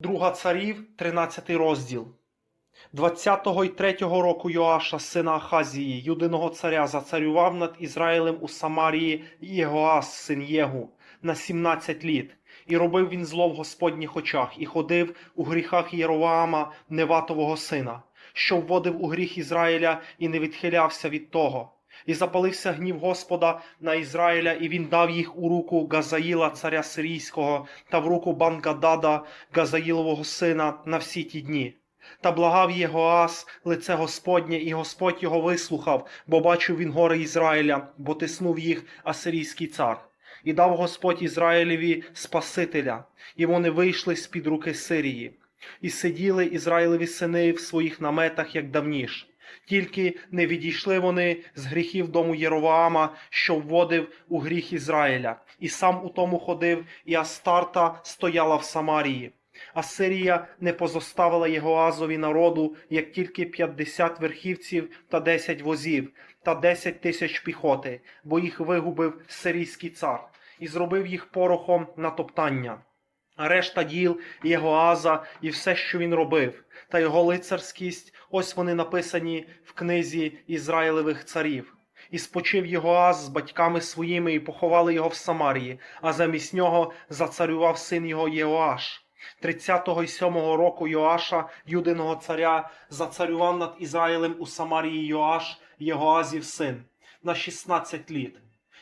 Друга царів, 13 розділ. 20-го й 3-го року Йоаша, сина Ахазії, юдиного царя, зацарював над Ізраїлем у Самарії Єгоас, син Єгу, на 17 літ. І робив він зло в Господніх очах, і ходив у гріхах Єроваама, Неватового сина, що вводив у гріх Ізраїля і не відхилявся від того. І запалився гнів Господа на Ізраїля, і він дав їх у руку Газаїла, царя сирійського, та в руку Бангадада, Газаїлового сина, на всі ті дні. Та благав Єгоас лице Господнє, і Господь його вислухав, бо бачив він гори Ізраїля, бо тиснув їх асирійський цар. І дав Господь Ізраїлеві Спасителя, і вони вийшли з-під руки Сирії. І сиділи Ізраїлеві сини в своїх наметах, як давніш. Тільки не відійшли вони з гріхів дому Єроваама, що вводив у гріх Ізраїля, і сам у тому ходив, і Астарта стояла в Самарії. Асирія не позоставила Єгоазові народу, як тільки 50 верхівців та 10 возів, та 10 тисяч піхоти, бо їх вигубив сирійський цар, і зробив їх порохом на топтання. А решта діл Єгоаза і все, що він робив, та його лицарськість, ось вони написані в книзі Ізраїлевих царів. І спочив Єгоаз з батьками своїми і поховали його в Самарії, а замість нього зацарював син його Єоаш. 30-го й 7-го року Йоаша, юдиного царя, зацарював над Ізраїлем у Самарії Йоаш, Єгоазів син, на 16 літ.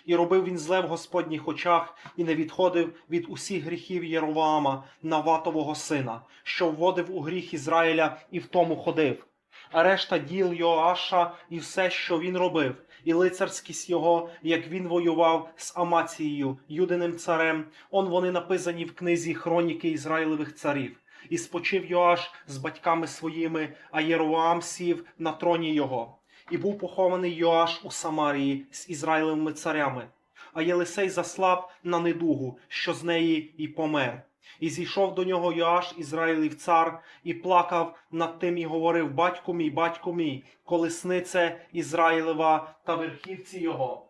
І робив він зле в Господніх очах, і не відходив від усіх гріхів Єроваама, Наватового сина, що вводив у гріх Ізраїля і в тому ходив. А решта діл Йоаша і все, що він робив, і лицарськість його, як він воював з Амацією, юдиним царем, он вони написані в книзі Хроніки Ізраїлевих царів. І спочив Йоаш з батьками своїми, а Єровоам сів на троні його. І був похований Йоаш у Самарії з Ізраїлевими царями. А Єлисей заслав на недугу, що з неї і помер. І зійшов до нього Йоаш, Ізраїлів цар, і плакав над тим і говорив: Батько мій, батько мій, колеснице Ізраїлева та верхівці його.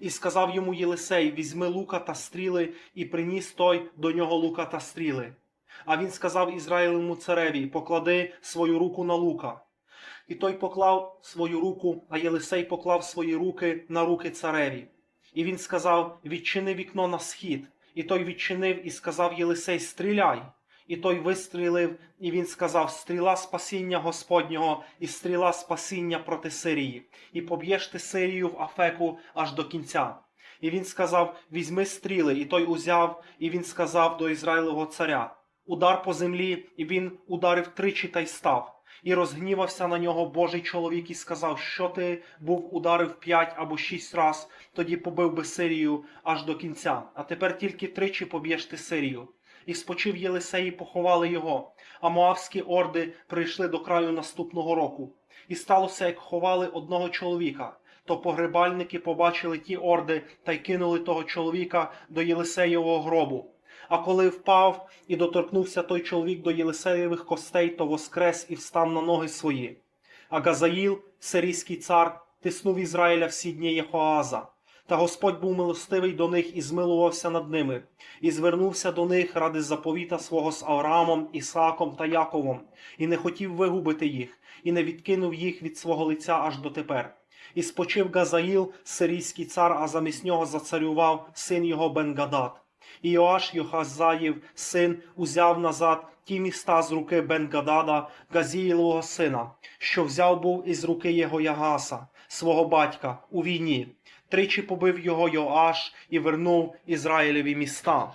І сказав йому Єлисей: Візьми лука та стріли, і приніс той до нього лука та стріли. А він сказав Ізраїлевому цареві: Поклади свою руку на лука. І той поклав свою руку, а Єлисей поклав свої руки на руки цареві. І він сказав: Відчини вікно на схід. І той відчинив і сказав Єлисей: Стріляй. І той вистрілив, і він сказав: Стріла спасіння Господнього і стріла спасіння проти Сирії, і поб'єш ти Сирію в Афеку аж до кінця. І він сказав: Візьми стріли, і той узяв, і він сказав до Ізраїлевого царя: Удар по землі, і він ударив тричі та й став. І розгнівався на нього Божий чоловік і сказав, що ти був ударив п'ять або шість раз, тоді побив би Сирію аж до кінця. А тепер тільки тричі поб'єш ти Сирію. І спочив Єлисей, і поховали його. А моавські орди прийшли до краю наступного року. І сталося, як ховали одного чоловіка. То погребальники побачили ті орди та й кинули того чоловіка до Єлисеєвого гробу. А коли впав і доторкнувся той чоловік до Єлисеєвих костей, то воскрес і встав на ноги свої. А Газаїл, сирійський цар, тиснув Ізраїля всі дні Єхоаза. Та Господь був милостивий до них і змилувався над ними, і звернувся до них ради заповіта свого з Авраамом, Ісааком та Яковом, і не хотів вигубити їх, і не відкинув їх від свого лиця аж дотепер. І спочив Газаїл, сирійський цар, а замість нього зацарював син його Бенгадад. І Йоаш Йохазаїв, син, узяв назад ті міста з руки Бенгадада, Газіїлого сина, що взяв був із руки його Ягаса, свого батька, у війні. Тричі побив його Йоаш і вернув Ізраїлеві міста.